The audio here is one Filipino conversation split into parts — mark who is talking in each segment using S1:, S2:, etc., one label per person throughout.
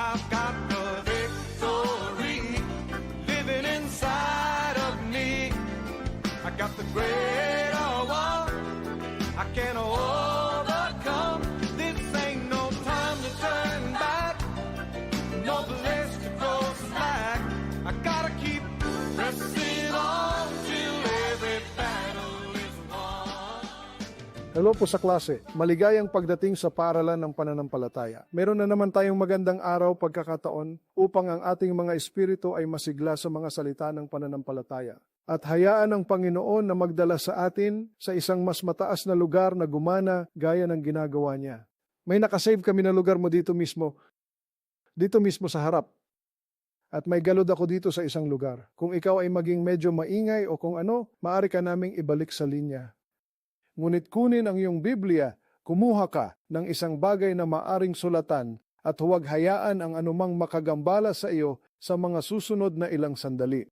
S1: I've
S2: Hello po sa klase. Maligayang pagdating sa paaralan ng pananampalataya. Meron na naman tayong magandang araw pagkakataon upang ang ating mga espiritu ay masigla sa mga salita ng pananampalataya. At hayaan ng Panginoon na magdala sa atin sa isang mas mataas na lugar na gumana gaya ng ginagawa niya. May nakasave kami na lugar mo dito mismo. Dito mismo sa harap. At may galod ako dito sa isang lugar. Kung ikaw ay maging medyo maingay o kung ano, maaari ka naming ibalik sa linya. Ngunit kunin ang iyong Biblia, kumuha ka ng isang bagay na maaring sulatan at huwag hayaan ang anumang makagambala sa iyo sa mga susunod na ilang sandali.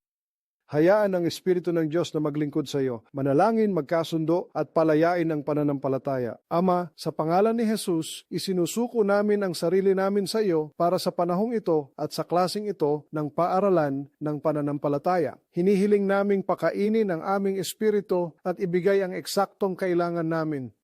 S2: Hayaan ang Espiritu ng Diyos na maglingkod sa iyo, manalangin, magkasundo at palayain ang pananampalataya. Ama, sa pangalan ni Jesus, isinusuko namin ang sarili namin sa iyo para sa panahong ito at sa klasing ito ng paaralan ng pananampalataya. Hinihiling naming pakainin ang aming Espiritu at ibigay ang eksaktong kailangan namin.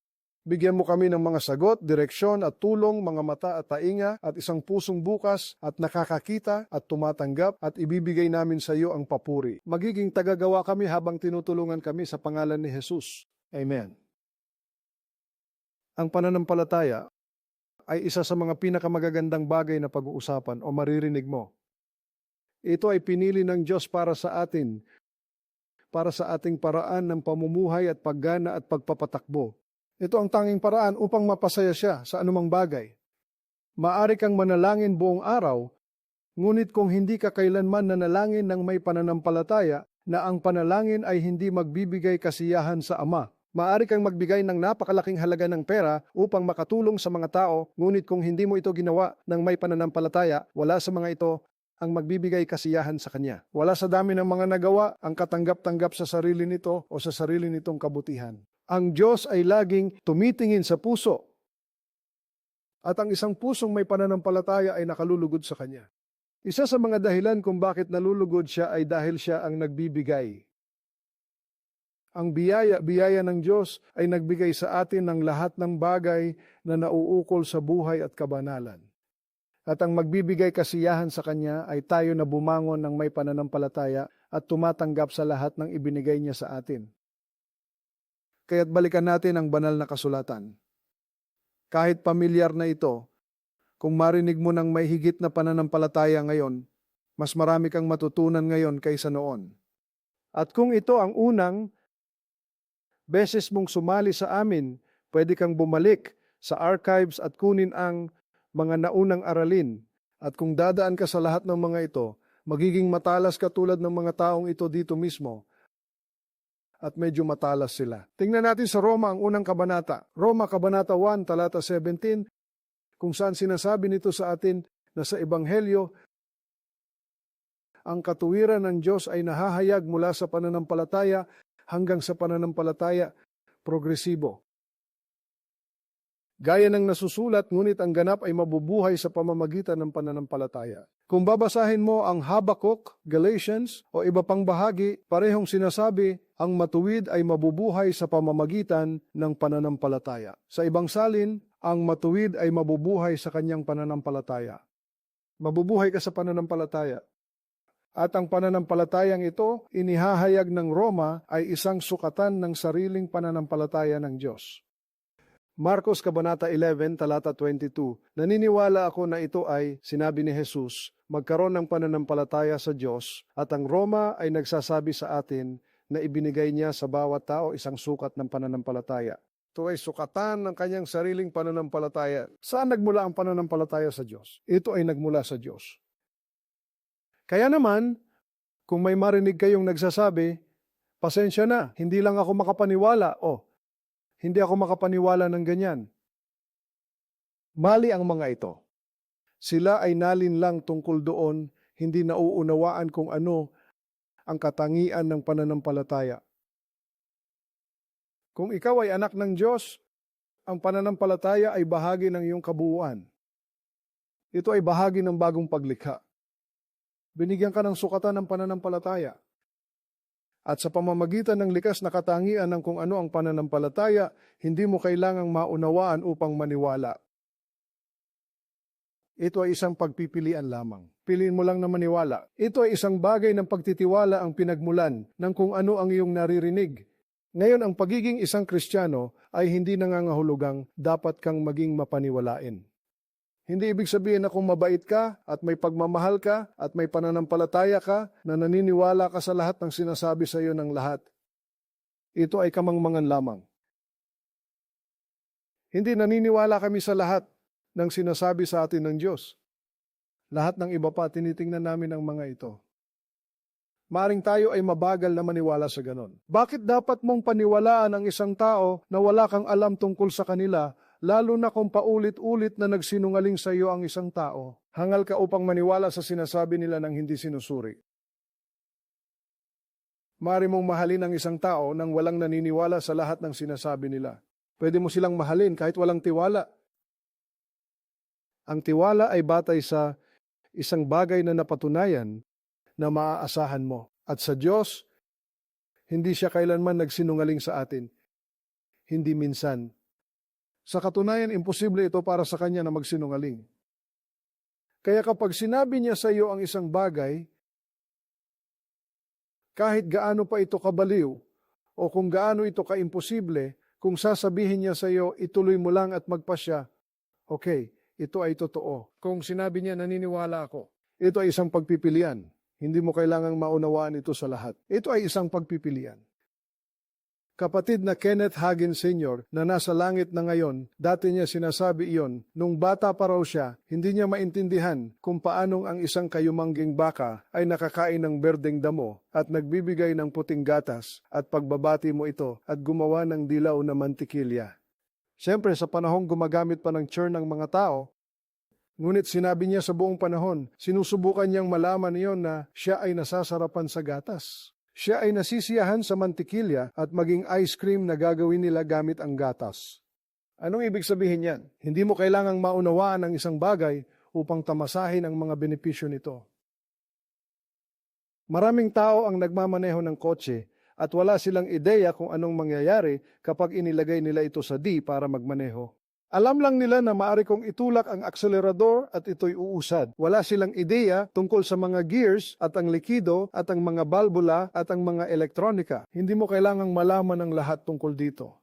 S2: Bigyan mo kami ng mga sagot, direksyon at tulong, mga mata at tainga at isang pusong bukas at nakakakita at tumatanggap at ibibigay namin sa iyo ang papuri. Magiging tagagawa kami habang tinutulungan kami sa pangalan ni Jesus. Amen. Ang pananampalataya ay isa sa mga pinakamagagandang bagay na pag-uusapan o maririnig mo. Ito ay pinili ng Diyos para sa atin, para sa ating paraan ng pamumuhay at paggana at pagpapatakbo. Ito ang tanging paraan upang mapasaya siya sa anumang bagay. Maari kang manalangin buong araw, ngunit kung hindi ka kailanman nanalangin ng may pananampalataya na ang panalangin ay hindi magbibigay kasiyahan sa Ama. Maari kang magbigay ng napakalaking halaga ng pera upang makatulong sa mga tao, ngunit kung hindi mo ito ginawa ng may pananampalataya, wala sa mga ito ang magbibigay kasiyahan sa Kanya. Wala sa dami ng mga nagawa ang katanggap-tanggap sa sarili nito o sa sarili nitong kabutihan. Ang Diyos ay laging tumitingin sa puso. At ang isang pusong may pananampalataya ay nakalulugod sa Kanya. Isa sa mga dahilan kung bakit nalulugod siya ay dahil siya ang nagbibigay. Ang biyaya, biyaya ng Diyos ay nagbigay sa atin ng lahat ng bagay na nauukol sa buhay at kabanalan. At ang magbibigay kasiyahan sa Kanya ay tayo na bumangon ng may pananampalataya at tumatanggap sa lahat ng ibinigay niya sa atin. Kaya't balikan natin ang banal na kasulatan. Kahit pamilyar na ito, kung marinig mo ng may higit na pananampalataya ngayon, mas marami kang matutunan ngayon kaysa noon. At kung ito ang unang beses mong sumali sa amin, pwede kang bumalik sa archives at kunin ang mga naunang aralin. At kung dadaan ka sa lahat ng mga ito, magiging matalas ka tulad ng mga taong ito dito mismo. At medyo matalas sila. Tingnan natin sa Roma ang unang kabanata. Roma Kabanata 1, talata 17, kung saan sinasabi nito sa atin na sa Ebanghelyo, ang katuwiran ng Diyos ay nahahayag mula sa pananampalataya hanggang sa pananampalataya progresibo. Gaya ng nasusulat, ngunit ang ganap ay mabubuhay sa pamamagitan ng pananampalataya. Kung babasahin mo ang Habakkuk, Galatians o iba pang bahagi, parehong sinasabi, ang matuwid ay mabubuhay sa pamamagitan ng pananampalataya. Sa ibang salin, ang matuwid ay mabubuhay sa kanyang pananampalataya. Mabubuhay ka sa pananampalataya. At ang pananampalatayang ito, inihahayag ng Roma ay isang sukatan ng sariling pananampalataya ng Diyos. Marcos Kabanata 11, talata 22, Naniniwala ako na ito ay, sinabi ni Jesus, magkaroon ng pananampalataya sa Diyos at ang Roma ay nagsasabi sa atin na ibinigay niya sa bawat tao isang sukat ng pananampalataya. Ito ay sukatan ng kanyang sariling pananampalataya. Saan nagmula ang pananampalataya sa Diyos? Ito ay nagmula sa Diyos. Kaya naman, kung may marinig kayong nagsasabi, pasensya na, hindi lang ako makapaniwala. O, hindi ako makapaniwala ng ganyan. Mali ang mga ito. Sila ay nalin lang tungkol doon, hindi nauunawaan kung ano ang katangian ng pananampalataya. Kung ikaw ay anak ng Diyos, ang pananampalataya ay bahagi ng iyong kabuuan. Ito ay bahagi ng bagong paglikha. Binigyan ka ng sukatan ng pananampalataya. At sa pamamagitan ng likas na katangian ng kung ano ang pananampalataya, hindi mo kailangang maunawaan upang maniwala. Ito ay isang pagpipilian lamang. Piliin mo lang na maniwala. Ito ay isang bagay ng pagtitiwala ang pinagmulan ng kung ano ang iyong naririnig. Ngayon, ang pagiging isang Kristiyano ay hindi nangangahulugang dapat kang maging mapaniwalain. Hindi ibig sabihin na kung mabait ka at may pagmamahal ka at may pananampalataya ka na naniniwala ka sa lahat ng sinasabi sa iyo ng lahat. Ito ay kamangmangan lamang. Hindi naniniwala kami sa lahat ng sinasabi sa atin ng Diyos. Lahat ng iba pa, tinitingnan namin ang mga ito. Maring tayo ay mabagal na maniwala sa ganon. Bakit dapat mong paniwalaan ang isang tao na wala kang alam tungkol sa kanila, lalo na kung paulit-ulit na nagsinungaling sa iyo ang isang tao? Hangal ka upang maniwala sa sinasabi nila ng hindi sinusuri. Mari mong mahalin ang isang tao nang walang naniniwala sa lahat ng sinasabi nila. Pwede mo silang mahalin kahit walang tiwala. Ang tiwala ay batay sa isang bagay na napatunayan na maaasahan mo. At sa Diyos, hindi siya kailanman nagsinungaling sa atin. Hindi minsan. Sa katunayan, imposible ito para sa Kanya na magsinungaling. Kaya kapag sinabi niya sa iyo ang isang bagay, kahit gaano pa ito kabaliw, o kung gaano ito kaimposible, kung sasabihin niya sa iyo, ituloy mo lang at magpasya, okay, ito ay totoo. Kung sinabi niya, naniniwala ako, ito ay isang pagpipilian. Hindi mo kailangang maunawaan ito sa lahat. Ito ay isang pagpipilian. Kapatid na Kenneth Hagin Sr. na nasa langit na ngayon, dati niya sinasabi iyon, nung bata pa raw siya, hindi niya maintindihan kung paanong ang isang kayumangging baka ay nakakain ng berdeng damo at nagbibigay ng puting gatas at pagbabati mo ito at gumawa ng dilaw na mantikilya. Siyempre, sa panahong gumagamit pa ng churn ng mga tao, Ngunit sinabi niya sa buong panahon, sinusubukan niyang malaman iyon na siya ay nasasarapan sa gatas. Siya ay nasisiyahan sa mantikilya at maging ice cream na gagawin nila gamit ang gatas. Anong ibig sabihin yan? Hindi mo kailangang maunawaan ang isang bagay upang tamasahin ang mga benepisyo nito. Maraming tao ang nagmamaneho ng kotse at wala silang ideya kung anong mangyayari kapag inilagay nila ito sa D para magmaneho. Alam lang nila na maaari kong itulak ang akselerador at ito'y uusad. Wala silang ideya tungkol sa mga gears at ang likido at ang mga balbula at ang mga elektronika. Hindi mo kailangang malaman ang lahat tungkol dito.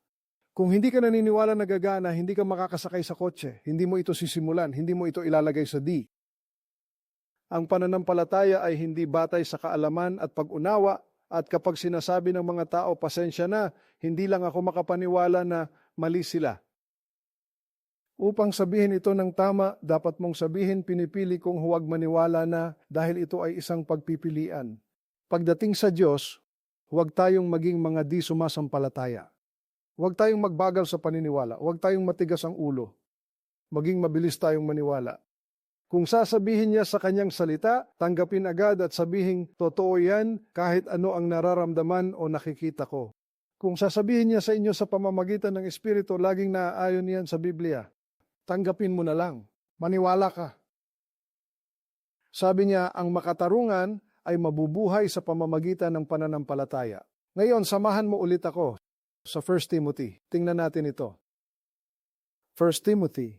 S2: Kung hindi ka naniniwala na gagana, hindi ka makakasakay sa kotse. Hindi mo ito sisimulan, hindi mo ito ilalagay sa D. Ang pananampalataya ay hindi batay sa kaalaman at pag-unawa at kapag sinasabi ng mga tao, pasensya na, hindi lang ako makapaniwala na mali sila. Upang sabihin ito ng tama, dapat mong sabihin pinipili kong huwag maniwala na dahil ito ay isang pagpipilian. Pagdating sa Diyos, huwag tayong maging mga di sumasampalataya. Huwag tayong magbagal sa paniniwala. Huwag tayong matigas ang ulo. Maging mabilis tayong maniwala. Kung sasabihin niya sa kanyang salita, tanggapin agad at sabihin, totoo yan kahit ano ang nararamdaman o nakikita ko. Kung sasabihin niya sa inyo sa pamamagitan ng Espiritu, laging naaayon yan sa Biblia tanggapin mo na lang. Maniwala ka. Sabi niya, ang makatarungan ay mabubuhay sa pamamagitan ng pananampalataya. Ngayon, samahan mo ulit ako sa 1 Timothy. Tingnan natin ito. 1 Timothy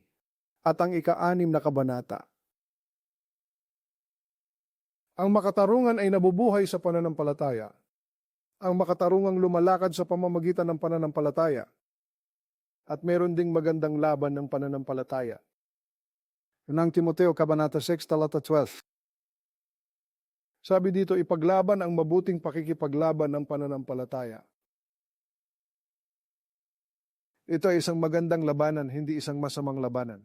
S2: at ang ika-anim na kabanata. Ang makatarungan ay nabubuhay sa pananampalataya. Ang makatarungang lumalakad sa pamamagitan ng pananampalataya at meron ding magandang laban ng pananampalataya. Unang Timoteo, Kabanata 6, talata 12. Sabi dito, ipaglaban ang mabuting pakikipaglaban ng pananampalataya. Ito ay isang magandang labanan, hindi isang masamang labanan.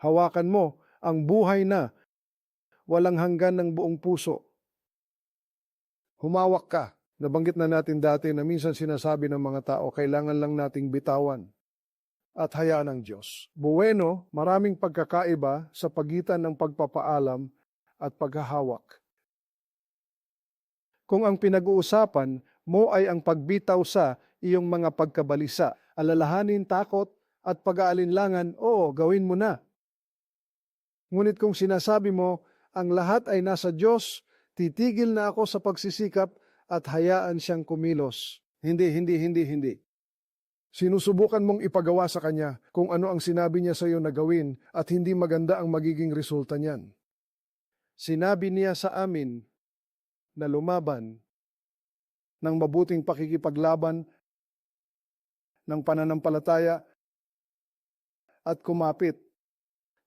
S2: Hawakan mo ang buhay na walang hanggan ng buong puso. Humawak ka. Nabanggit na natin dati na minsan sinasabi ng mga tao, kailangan lang nating bitawan at hayaan ng Diyos. Bueno, maraming pagkakaiba sa pagitan ng pagpapaalam at paghahawak. Kung ang pinag-uusapan mo ay ang pagbitaw sa iyong mga pagkabalisa, alalahanin takot at pag-aalinlangan, oo, gawin mo na. Ngunit kung sinasabi mo, ang lahat ay nasa Diyos, titigil na ako sa pagsisikap at hayaan siyang kumilos. Hindi, hindi, hindi, hindi. Sinusubukan mong ipagawa sa Kanya kung ano ang sinabi niya sa iyo na gawin at hindi maganda ang magiging resulta niyan. Sinabi niya sa amin na lumaban ng mabuting pakikipaglaban ng pananampalataya at kumapit.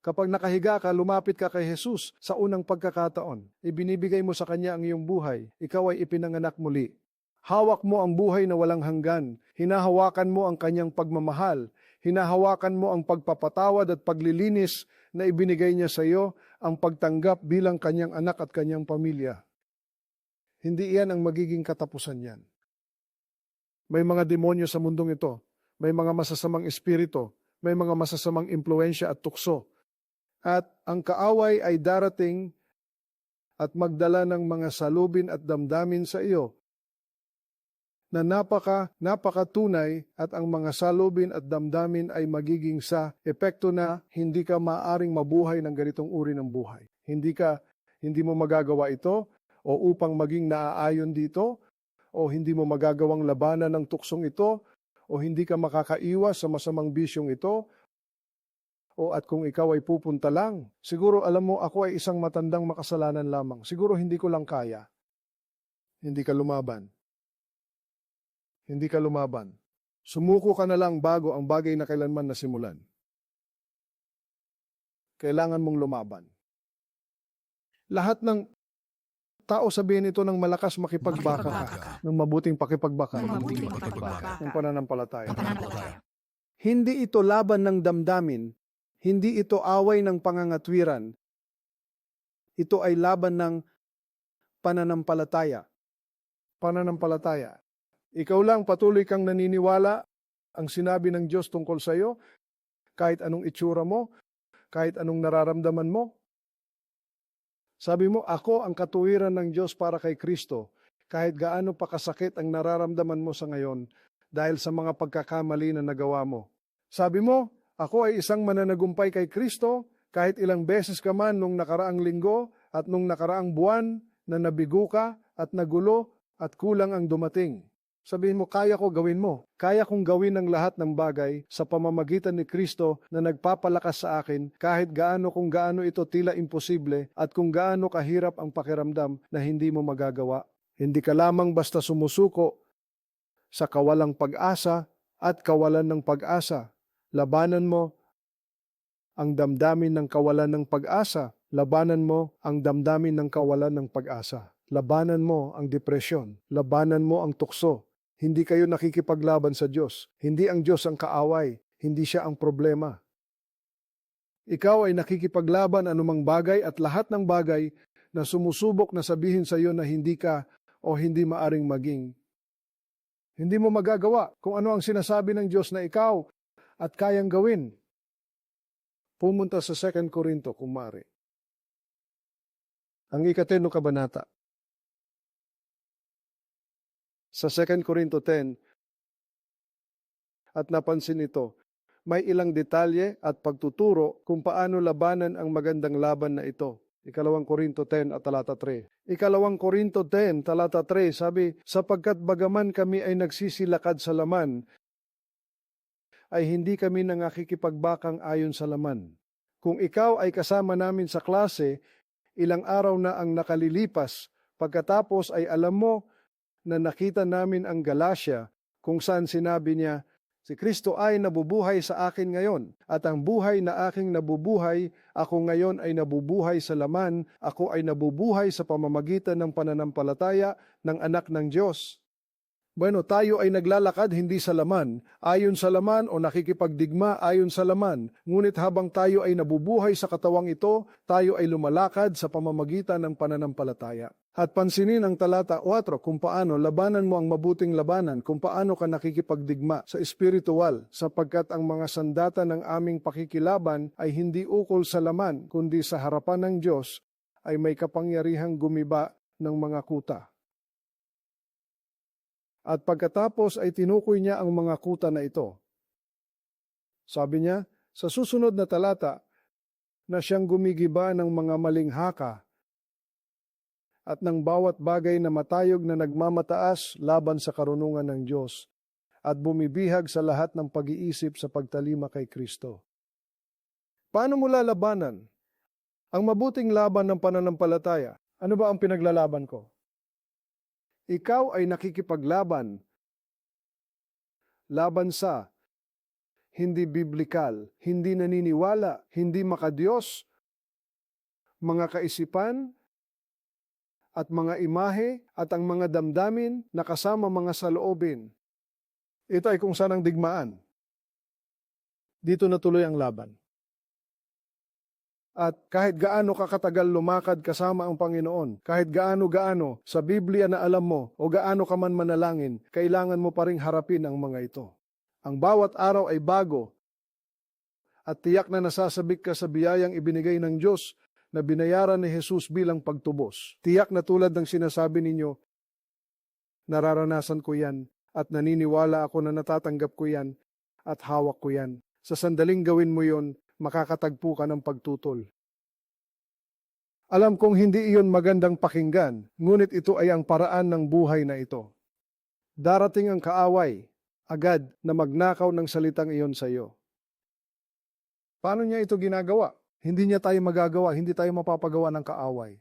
S2: Kapag nakahiga ka, lumapit ka kay Jesus sa unang pagkakataon. Ibinibigay mo sa Kanya ang iyong buhay. Ikaw ay ipinanganak muli. Hawak mo ang buhay na walang hanggan. Hinahawakan mo ang Kanyang pagmamahal. Hinahawakan mo ang pagpapatawad at paglilinis na ibinigay niya sa iyo, ang pagtanggap bilang Kanyang anak at Kanyang pamilya. Hindi iyan ang magiging katapusan niyan. May mga demonyo sa mundong ito. May mga masasamang espiritu. May mga masasamang impluensya at tukso. At ang kaaway ay darating at magdala ng mga salubin at damdamin sa iyo na napaka napakatunay at ang mga salubin at damdamin ay magiging sa epekto na hindi ka maaring mabuhay ng ganitong uri ng buhay. Hindi ka hindi mo magagawa ito o upang maging naaayon dito o hindi mo magagawang labanan ng tuksong ito o hindi ka makakaiwas sa masamang bisyong ito o at kung ikaw ay pupunta lang, siguro alam mo ako ay isang matandang makasalanan lamang. Siguro hindi ko lang kaya. Hindi ka lumaban. Hindi ka lumaban. Sumuko ka na lang bago ang bagay na kailanman nasimulan. Kailangan mong lumaban. Lahat ng tao sabihin ito ng malakas makipagbaka ka, ng mabuting pakipagbaka,
S3: Ng mabuting pakipagbaka.
S2: ng pananampalataya.
S3: Pananampalataya.
S2: Hindi ito laban ng damdamin, hindi ito away ng pangangatwiran. Ito ay laban ng pananampalataya. Pananampalataya. Ikaw lang patuloy kang naniniwala ang sinabi ng Diyos tungkol sa iyo, kahit anong itsura mo, kahit anong nararamdaman mo. Sabi mo, ako ang katuwiran ng Diyos para kay Kristo, kahit gaano pa kasakit ang nararamdaman mo sa ngayon, dahil sa mga pagkakamali na nagawa mo. Sabi mo, ako ay isang mananagumpay kay Kristo kahit ilang beses ka man nung nakaraang linggo at nung nakaraang buwan na nabigo ka at nagulo at kulang ang dumating. Sabihin mo, kaya ko gawin mo. Kaya kong gawin ang lahat ng bagay sa pamamagitan ni Kristo na nagpapalakas sa akin kahit gaano kung gaano ito tila imposible at kung gaano kahirap ang pakiramdam na hindi mo magagawa. Hindi ka lamang basta sumusuko sa kawalang pag-asa at kawalan ng pag-asa. Labanan mo ang damdamin ng kawalan ng pag-asa. Labanan mo ang damdamin ng kawalan ng pag-asa. Labanan mo ang depresyon. Labanan mo ang tukso. Hindi kayo nakikipaglaban sa Diyos. Hindi ang Diyos ang kaaway. Hindi siya ang problema. Ikaw ay nakikipaglaban anumang bagay at lahat ng bagay na sumusubok na sabihin sa iyo na hindi ka o hindi maaring maging. Hindi mo magagawa kung ano ang sinasabi ng Diyos na ikaw at kayang gawin. Pumunta sa 2 Korinto kung maaari. Ang ikateno kabanata. Sa 2 Korinto 10, at napansin ito, may ilang detalye at pagtuturo kung paano labanan ang magandang laban na ito. Ikalawang Korinto 10 at talata 3. Ikalawang Korinto 10, talata 3, sabi, Sapagkat bagaman kami ay nagsisilakad sa laman, ay hindi kami nangakikipagbakang ayon sa laman. Kung ikaw ay kasama namin sa klase, ilang araw na ang nakalilipas, pagkatapos ay alam mo na nakita namin ang Galatia kung saan sinabi niya, Si Kristo ay nabubuhay sa akin ngayon, at ang buhay na aking nabubuhay, ako ngayon ay nabubuhay sa laman, ako ay nabubuhay sa pamamagitan ng pananampalataya ng anak ng Diyos. Bueno, tayo ay naglalakad hindi sa laman, ayon sa laman o nakikipagdigma ayon sa laman. Ngunit habang tayo ay nabubuhay sa katawang ito, tayo ay lumalakad sa pamamagitan ng pananampalataya. At pansinin ang talata 4 kung paano labanan mo ang mabuting labanan, kung paano ka nakikipagdigma sa espiritual, sapagkat ang mga sandata ng aming pakikilaban ay hindi ukol sa laman, kundi sa harapan ng Diyos ay may kapangyarihang gumiba ng mga kuta. At pagkatapos ay tinukoy niya ang mga kuta na ito. Sabi niya, sa susunod na talata, na siyang gumigiba ng mga maling haka at ng bawat bagay na matayog na nagmamataas laban sa karunungan ng Diyos at bumibihag sa lahat ng pag-iisip sa pagtalima kay Kristo. Paano mo lalabanan? Ang mabuting laban ng pananampalataya, ano ba ang pinaglalaban ko? Ikaw ay nakikipaglaban laban sa hindi biblikal, hindi naniniwala, hindi makadiyos, mga kaisipan, at mga imahe at ang mga damdamin na kasama mga saloobin. Ito ay kung saan ang digmaan. Dito natuloy ang laban. At kahit gaano ka katagal lumakad kasama ang Panginoon, kahit gaano-gaano sa Biblia na alam mo o gaano ka man manalangin, kailangan mo pa ring harapin ang mga ito. Ang bawat araw ay bago at tiyak na nasasabik ka sa biyayang ibinigay ng Diyos na binayaran ni Jesus bilang pagtubos. Tiyak na tulad ng sinasabi ninyo, nararanasan ko yan at naniniwala ako na natatanggap ko yan at hawak ko yan. Sa sandaling gawin mo yon, makakatagpo ka ng pagtutol. Alam kong hindi iyon magandang pakinggan, ngunit ito ay ang paraan ng buhay na ito. Darating ang kaaway, agad na magnakaw ng salitang iyon sa iyo. Paano niya ito ginagawa? Hindi niya tayo magagawa, hindi tayo mapapagawa ng kaaway.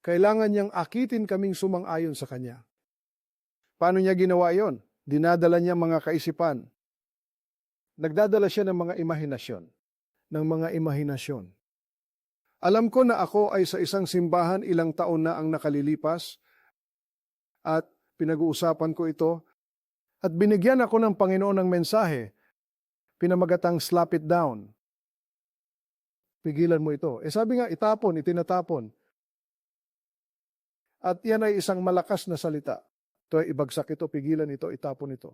S2: Kailangan niyang akitin kaming sumang-ayon sa Kanya. Paano niya ginawa iyon? Dinadala niya mga kaisipan. Nagdadala siya ng mga imahinasyon. Ng mga imahinasyon. Alam ko na ako ay sa isang simbahan ilang taon na ang nakalilipas at pinag-uusapan ko ito at binigyan ako ng Panginoon ng mensahe, pinamagatang slap it down. Pigilan mo ito. Eh sabi nga, itapon, itinatapon. At yan ay isang malakas na salita. Ito ay ibagsak ito, pigilan ito, itapon ito.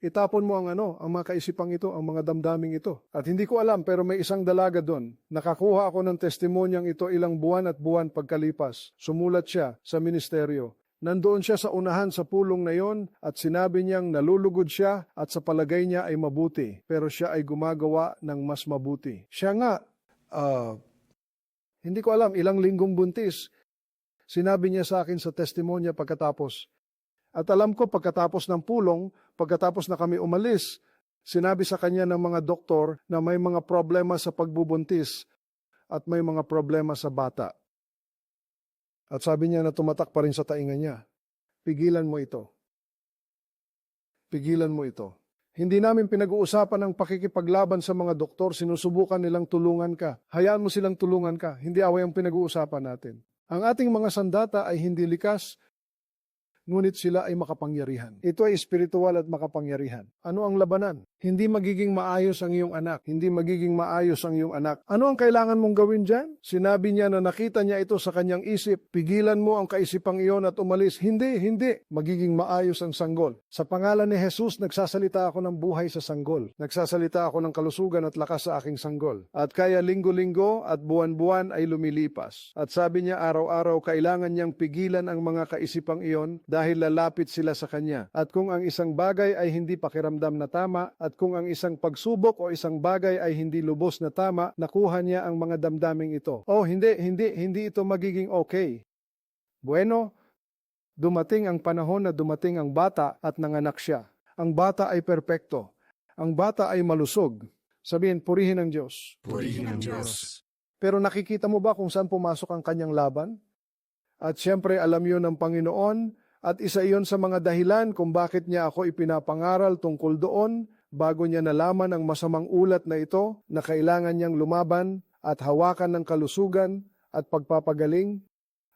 S2: Itapon mo ang ano, ang mga kaisipang ito, ang mga damdaming ito. At hindi ko alam, pero may isang dalaga doon. Nakakuha ako ng testimonyang ito ilang buwan at buwan pagkalipas. Sumulat siya sa ministeryo. Nandoon siya sa unahan sa pulong na yon at sinabi niyang nalulugod siya at sa palagay niya ay mabuti, pero siya ay gumagawa ng mas mabuti. Siya nga, ah, hindi ko alam, ilang linggong buntis, sinabi niya sa akin sa testimonya pagkatapos. At alam ko pagkatapos ng pulong, pagkatapos na kami umalis, sinabi sa kanya ng mga doktor na may mga problema sa pagbubuntis at may mga problema sa bata. At sabi niya na tumatak pa rin sa tainga niya. Pigilan mo ito. Pigilan mo ito. Hindi namin pinag-uusapan ang pakikipaglaban sa mga doktor, sinusubukan nilang tulungan ka. Hayaan mo silang tulungan ka, hindi away ang pinag-uusapan natin. Ang ating mga sandata ay hindi likas, ngunit sila ay makapangyarihan. Ito ay espiritual at makapangyarihan. Ano ang labanan? Hindi magiging maayos ang iyong anak. Hindi magiging maayos ang iyong anak. Ano ang kailangan mong gawin dyan? Sinabi niya na nakita niya ito sa kanyang isip. Pigilan mo ang kaisipang iyon at umalis. Hindi, hindi. Magiging maayos ang sanggol. Sa pangalan ni Jesus, nagsasalita ako ng buhay sa sanggol. Nagsasalita ako ng kalusugan at lakas sa aking sanggol. At kaya linggo-linggo at buwan-buwan ay lumilipas. At sabi niya araw-araw kailangan niyang pigilan ang mga kaisipang iyon dahil lalapit sila sa kanya. At kung ang isang bagay ay hindi pakiramdam na tama at kung ang isang pagsubok o isang bagay ay hindi lubos na tama, nakuha niya ang mga damdaming ito. Oh, hindi, hindi, hindi ito magiging okay. Bueno, dumating ang panahon na dumating ang bata at nanganak siya. Ang bata ay perpekto. Ang bata ay malusog. Sabihin, purihin ng Diyos.
S3: Purihin ang Diyos.
S2: Pero nakikita mo ba kung saan pumasok ang kanyang laban? At siyempre alam yon ng Panginoon at isa iyon sa mga dahilan kung bakit niya ako ipinapangaral tungkol doon bago niya nalaman ang masamang ulat na ito na kailangan niyang lumaban at hawakan ng kalusugan at pagpapagaling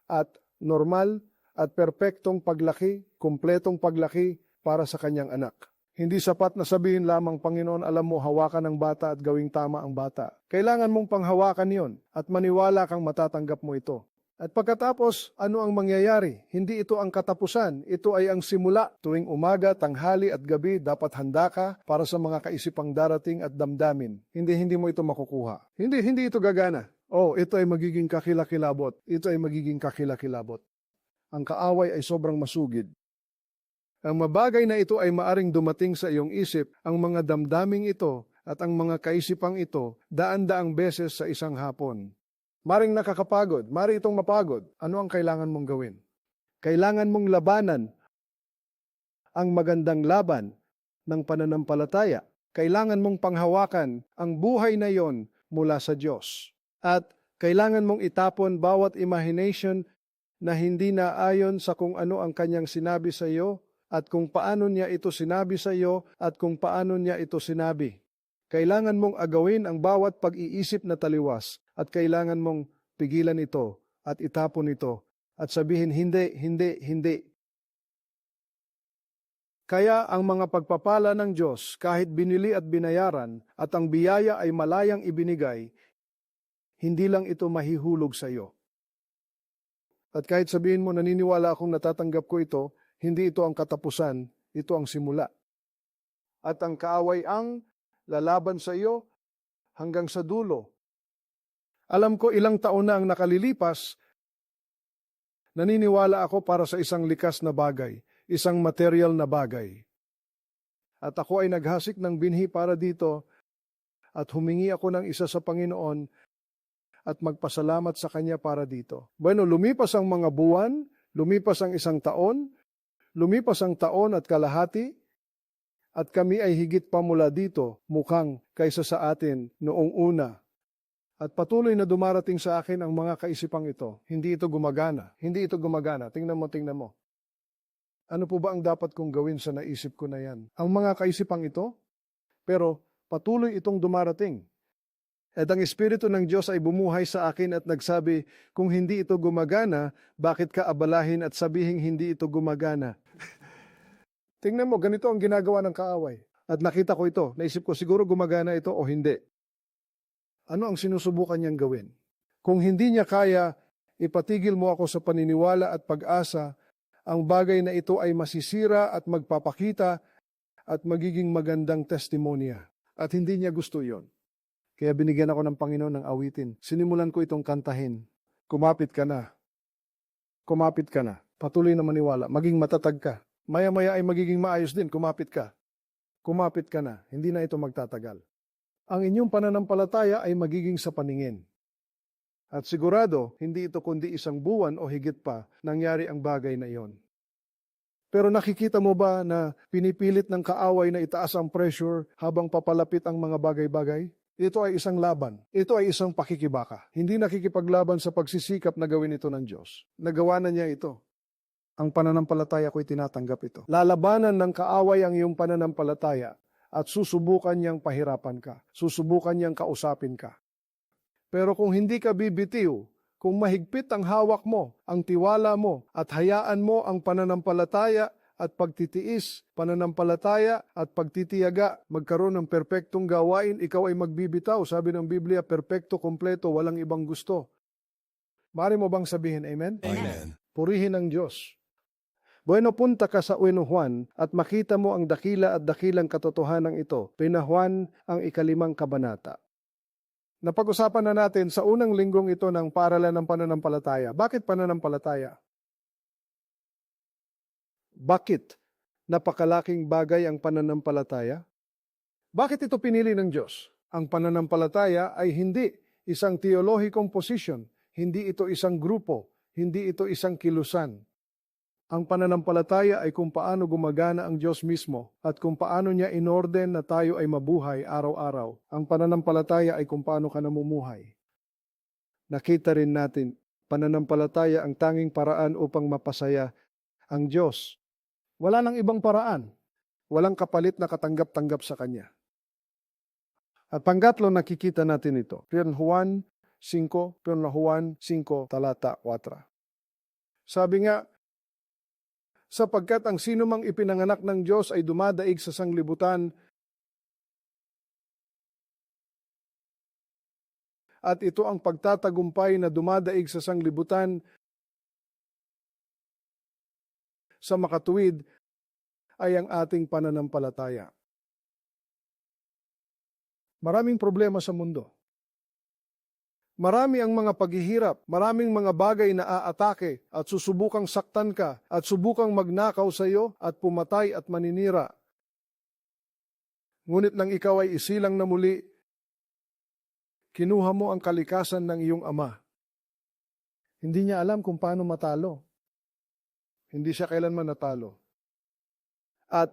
S2: at normal at perpektong paglaki, kumpletong paglaki para sa kanyang anak. Hindi sapat na sabihin lamang, Panginoon, alam mo, hawakan ng bata at gawing tama ang bata. Kailangan mong panghawakan yon at maniwala kang matatanggap mo ito. At pagkatapos, ano ang mangyayari? Hindi ito ang katapusan, ito ay ang simula. Tuwing umaga, tanghali at gabi, dapat handa ka para sa mga kaisipang darating at damdamin. Hindi, hindi mo ito makukuha. Hindi, hindi ito gagana. Oh, ito ay magiging kakilakilabot. Ito ay magiging kakilakilabot. Ang kaaway ay sobrang masugid. Ang mabagay na ito ay maaring dumating sa iyong isip, ang mga damdaming ito at ang mga kaisipang ito daan-daang beses sa isang hapon. Maring nakakapagod, mari itong mapagod. Ano ang kailangan mong gawin? Kailangan mong labanan ang magandang laban ng pananampalataya. Kailangan mong panghawakan ang buhay na yon mula sa Diyos. At kailangan mong itapon bawat imagination na hindi na ayon sa kung ano ang kanyang sinabi sa iyo at kung paano niya ito sinabi sa iyo at kung paano niya ito sinabi. Kailangan mong agawin ang bawat pag-iisip na taliwas at kailangan mong pigilan ito at itapon ito at sabihin hindi, hindi, hindi. Kaya ang mga pagpapala ng Diyos kahit binili at binayaran at ang biyaya ay malayang ibinigay, hindi lang ito mahihulog sa iyo. At kahit sabihin mo naniniwala akong natatanggap ko ito, hindi ito ang katapusan, ito ang simula. At ang kaaway ang lalaban sa iyo hanggang sa dulo. Alam ko ilang taon na ang nakalilipas, naniniwala ako para sa isang likas na bagay, isang material na bagay. At ako ay naghasik ng binhi para dito at humingi ako ng isa sa Panginoon at magpasalamat sa Kanya para dito. Bueno, lumipas ang mga buwan, lumipas ang isang taon, lumipas ang taon at kalahati, at kami ay higit pa mula dito mukhang kaysa sa atin noong una. At patuloy na dumarating sa akin ang mga kaisipang ito. Hindi ito gumagana. Hindi ito gumagana. Tingnan mo, tingnan mo. Ano po ba ang dapat kong gawin sa naisip ko na yan? Ang mga kaisipang ito? Pero patuloy itong dumarating. At ang Espiritu ng Diyos ay bumuhay sa akin at nagsabi, kung hindi ito gumagana, bakit ka abalahin at sabihing hindi ito gumagana? Tingnan mo, ganito ang ginagawa ng kaaway. At nakita ko ito, naisip ko siguro gumagana ito o hindi. Ano ang sinusubukan niyang gawin? Kung hindi niya kaya, ipatigil mo ako sa paniniwala at pag-asa, ang bagay na ito ay masisira at magpapakita at magiging magandang testimonya. At hindi niya gusto yon. Kaya binigyan ako ng Panginoon ng awitin. Sinimulan ko itong kantahin. Kumapit ka na. Kumapit ka na. Patuloy na maniwala. Maging matatag ka. Maya-maya ay magiging maayos din. Kumapit ka. Kumapit ka na. Hindi na ito magtatagal. Ang inyong pananampalataya ay magiging sa paningin. At sigurado, hindi ito kundi isang buwan o higit pa nangyari ang bagay na iyon. Pero nakikita mo ba na pinipilit ng kaaway na itaas ang pressure habang papalapit ang mga bagay-bagay? Ito ay isang laban. Ito ay isang pakikibaka. Hindi nakikipaglaban sa pagsisikap na gawin ito ng Diyos. Nagawa na niya ito. Ang pananampalataya ko'y tinatanggap ito. Lalabanan ng kaaway ang iyong pananampalataya at susubukan niyang pahirapan ka. Susubukan niyang kausapin ka. Pero kung hindi ka bibitiw, kung mahigpit ang hawak mo, ang tiwala mo, at hayaan mo ang pananampalataya at pagtitiis, pananampalataya at pagtitiyaga, magkaroon ng perpektong gawain, ikaw ay magbibitaw. Sabi ng Biblia, perpekto, kompleto, walang ibang gusto. Mari mo bang sabihin, Amen?
S1: Amen.
S2: Purihin ang Diyos. Bueno, punta ka sa Ueno Juan at makita mo ang dakila at dakilang katotohanan ito. Pinahuan ang ikalimang kabanata. Napag-usapan na natin sa unang linggong ito ng paralan ng pananampalataya. Bakit pananampalataya? Bakit napakalaking bagay ang pananampalataya? Bakit ito pinili ng Diyos? Ang pananampalataya ay hindi isang teolohikong position, hindi ito isang grupo, hindi ito isang kilusan. Ang pananampalataya ay kung paano gumagana ang Diyos mismo at kung paano niya inorden na tayo ay mabuhay araw-araw. Ang pananampalataya ay kung paano ka namumuhay. Nakita rin natin, pananampalataya ang tanging paraan upang mapasaya ang Diyos. Wala nang ibang paraan. Walang kapalit na katanggap-tanggap sa Kanya. At panggatlo nakikita natin ito. Pian Juan 5, Pian Juan 5, talata 4. Sabi nga, sapagkat ang sinumang ipinanganak ng Diyos ay dumadaig sa sanglibutan at ito ang pagtatagumpay na dumadaig sa sanglibutan sa makatuwid ay ang ating pananampalataya. Maraming problema sa mundo. Marami ang mga paghihirap, maraming mga bagay na aatake at susubukang saktan ka at subukang magnakaw sa iyo at pumatay at maninira. Ngunit nang ikaw ay isilang na muli, kinuha mo ang kalikasan ng iyong ama. Hindi niya alam kung paano matalo. Hindi siya kailanman natalo. At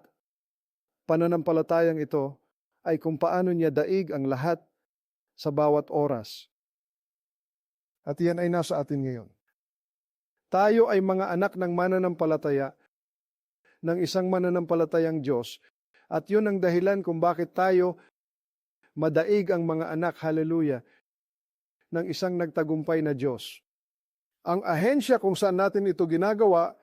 S2: pananampalatayang ito ay kung paano niya daig ang lahat sa bawat oras. At yan ay nasa atin ngayon. Tayo ay mga anak ng mananampalataya ng isang mananampalatayang Diyos at yun ang dahilan kung bakit tayo madaig ang mga anak, hallelujah, ng isang nagtagumpay na Diyos. Ang ahensya kung saan natin ito ginagawa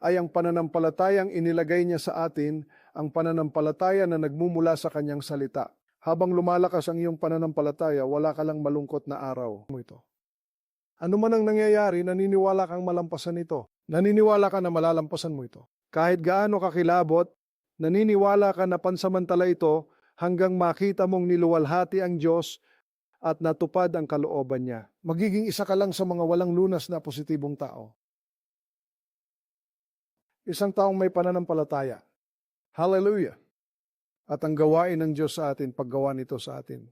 S2: ay ang pananampalatayang inilagay niya sa atin, ang pananampalataya na nagmumula sa kanyang salita. Habang lumalakas ang iyong pananampalataya, wala ka lang malungkot na araw ito. Ano man ang nangyayari, naniniwala kang malampasan ito. Naniniwala ka na malalampasan mo ito. Kahit gaano kakilabot, naniniwala ka na pansamantala ito hanggang makita mong niluwalhati ang Diyos at natupad ang kalooban niya. Magiging isa ka lang sa mga walang lunas na positibong tao. Isang taong may pananampalataya. Hallelujah. At ang gawain ng Diyos sa atin, paggawa nito sa atin.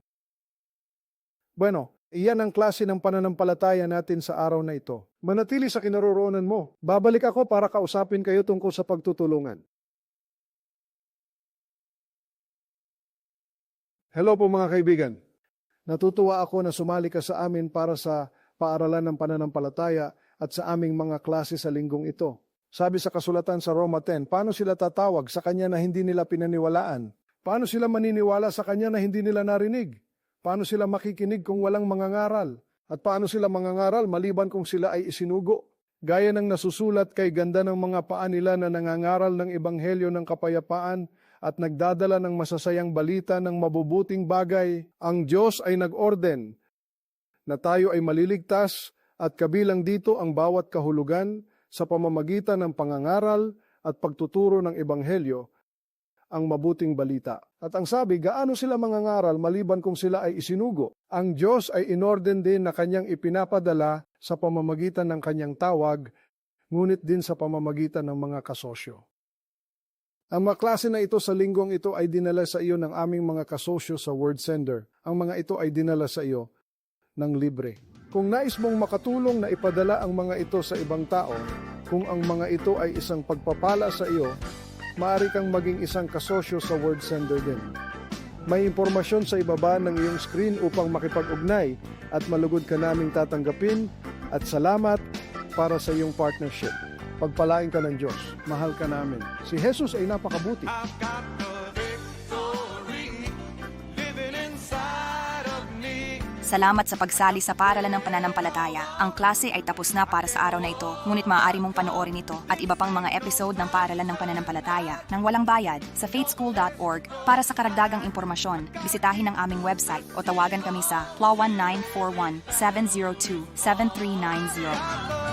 S2: Bueno, iyan ang klase ng pananampalataya natin sa araw na ito. Manatili sa kinaroroonan mo. Babalik ako para kausapin kayo tungkol sa pagtutulungan. Hello po mga kaibigan. Natutuwa ako na sumali ka sa amin para sa paaralan ng pananampalataya at sa aming mga klase sa linggong ito. Sabi sa kasulatan sa Roma 10, paano sila tatawag sa kanya na hindi nila pinaniwalaan? Paano sila maniniwala sa kanya na hindi nila narinig? Paano sila makikinig kung walang mangangaral? At paano sila mangangaral maliban kung sila ay isinugo? Gaya ng nasusulat kay ganda ng mga paa nila na nangangaral ng ebanghelyo ng kapayapaan at nagdadala ng masasayang balita ng mabubuting bagay, ang Diyos ay nag-orden na tayo ay maliligtas at kabilang dito ang bawat kahulugan sa pamamagitan ng pangangaral at pagtuturo ng ebanghelyo ang mabuting balita. At ang sabi, gaano sila mangangaral maliban kung sila ay isinugo? Ang Diyos ay inorden din na kanyang ipinapadala sa pamamagitan ng kanyang tawag, ngunit din sa pamamagitan ng mga kasosyo. Ang mga klase na ito sa linggong ito ay dinala sa iyo ng aming mga kasosyo sa Word Sender. Ang mga ito ay dinala sa iyo ng libre. Kung nais mong makatulong na ipadala ang mga ito sa ibang tao, kung ang mga ito ay isang pagpapala sa iyo, maaari kang maging isang kasosyo sa Word Sender din. May impormasyon sa ibaba ng iyong screen upang makipag-ugnay at malugod ka naming tatanggapin at salamat para sa iyong partnership. Pagpalain ka ng Diyos. Mahal ka namin. Si Jesus ay napakabuti.
S1: I've got the
S3: Salamat sa pagsali sa Paralan ng Pananampalataya. Ang klase ay tapos na para sa araw na ito, ngunit maaari mong panoorin ito at iba pang mga episode ng Paralan ng Pananampalataya ng walang bayad sa faithschool.org para sa karagdagang impormasyon. Bisitahin ang aming website o tawagan kami sa PLA 1941 702 7390.